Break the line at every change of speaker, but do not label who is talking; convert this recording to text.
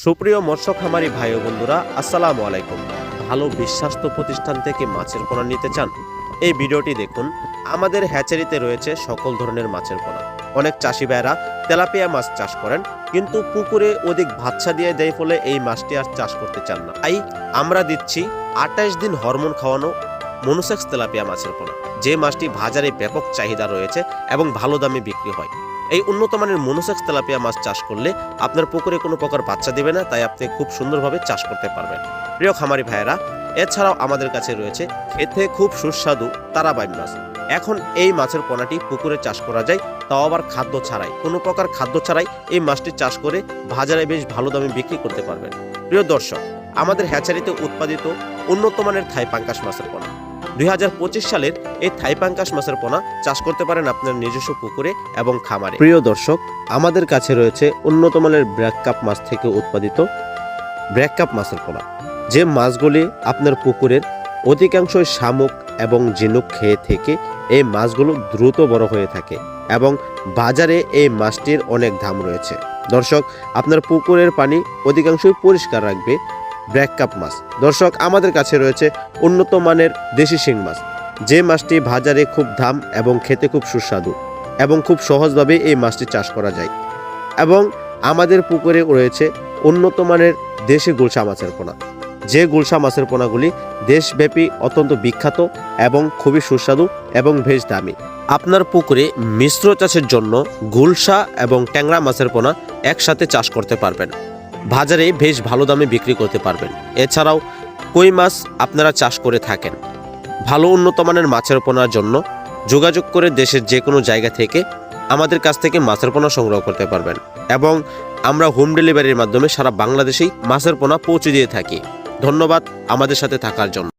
সুপ্রিয় মৎস্য খামারি ভাই বন্ধুরা আসসালামু আলাইকুম। ভালো বিশ্বাস্ত প্রতিষ্ঠান থেকে মাছের পোনা নিতে চান? এই ভিডিওটি দেখুন। আমাদের হ্যাচারিতে রয়েছে সকল ধরনের মাছের পোনা। অনেক চাষি ভাইয়েরা তেলাপিয়া মাছ চাষ করেন, কিন্তু পুকুরে অধিক ভাচ্ছা দিয়ে দেয় ফলে এই মাছটি আর চাষ করতে চান না। তাই আমরা দিচ্ছি আঠাশ দিন হরমোন খাওয়ানো মনুসেক্স তেলাপিয়া মাছের পোনা। যে মাছটি বাজারে ব্যাপক চাহিদা রয়েছে এবং ভালো দামে বিক্রি হয়। এই উন্নত মানের মনুসেক্স তেলাপিয়া মাছ চাষ করলে আপনার পুকুরে কোনো প্রকার বাচ্চা দেবে না, তাই আপনি খুব সুন্দরভাবে চাষ করতে পারবেন। প্রিয় খামারি ভাইয়েরা, এছাড়াও আমাদের কাছে রয়েছে খেতে খুব সুস্বাদু তারাবাই মাছ। এখন এই মাছের পোনাটি পুকুরে চাষ করা যায়, তাও আবার খাদ্য ছাড়াই। কোনো প্রকার খাদ্য ছাড়াই এই মাছটি চাষ করে বাজারে বেশ ভালো দামে বিক্রি করতে পারবেন। প্রিয় দর্শক, আমাদের হ্যাচারিতে উৎপাদিত উন্নত মানের থাই পাঙ্কাশ মাছের পোনা। দুই সালের এই থাই পাঙ্কাশ মাছের পোনা চাষ করতে পারেন আপনার নিজস্ব পুকুরে এবং খামারে। প্রিয় দর্শক, আমাদের কাছে রয়েছে উন্নত মানের ব্র্যাক কাপ মাছ থেকে উৎপাদিত ব্র্যাক কাপ মাছের পোনা। যে মাছগুলি আপনার পুকুরের অধিকাংশই শামুক এবং ঝিনুক খেয়ে থেকে এই মাছগুলো দ্রুত বড় হয়ে থাকে এবং বাজারে এই মাছটির অনেক দাম রয়েছে। দর্শক, আপনার পুকুরের পানি অধিকাংশই পরিষ্কার রাখবে ব্র্যাক কাপ মাছ। দর্শক, আমাদের কাছে রয়েছে উন্নত মানের দেশি শিং মাছ। যে মাছটি বাজারে খুব দাম এবং খেতে খুব সুস্বাদু এবং খুব সহজভাবে এই মাছটি চাষ করা যায় এবং আমাদের পুকুরে রয়েছে উন্নত মানের দেশি গুলশা মাছের পোনা। যে গুলশা মাছের পোনাগুলি দেশব্যাপী অত্যন্ত বিখ্যাত এবং খুবই সুস্বাদু এবং বেশ দামি। আপনার পুকুরে মিশ্র চাষের জন্য গুলশা এবং ট্যাংরা মাছের পোনা একসাথে চাষ করতে পারবেন। বাজারে বেশ ভালো দামে বিক্রি করতে পারবেন। এছাড়াও কই মাছ আপনারা চাষ করে থাকেন। ভালো উন্নত মানের মাছের পোনার জন্য যোগাযোগ করে দেশের যে কোনো জায়গা থেকে আমাদের কাছ থেকে মাছের পোনা সংগ্রহ করতে পারবেন। এবং আমরা হোম ডেলিভারির মাধ্যমে সারা বাংলাদেশেই মাছের পোনা পৌঁছে দিয়ে থাকি। ধন্যবাদ আমাদের সাথে থাকার জন্য।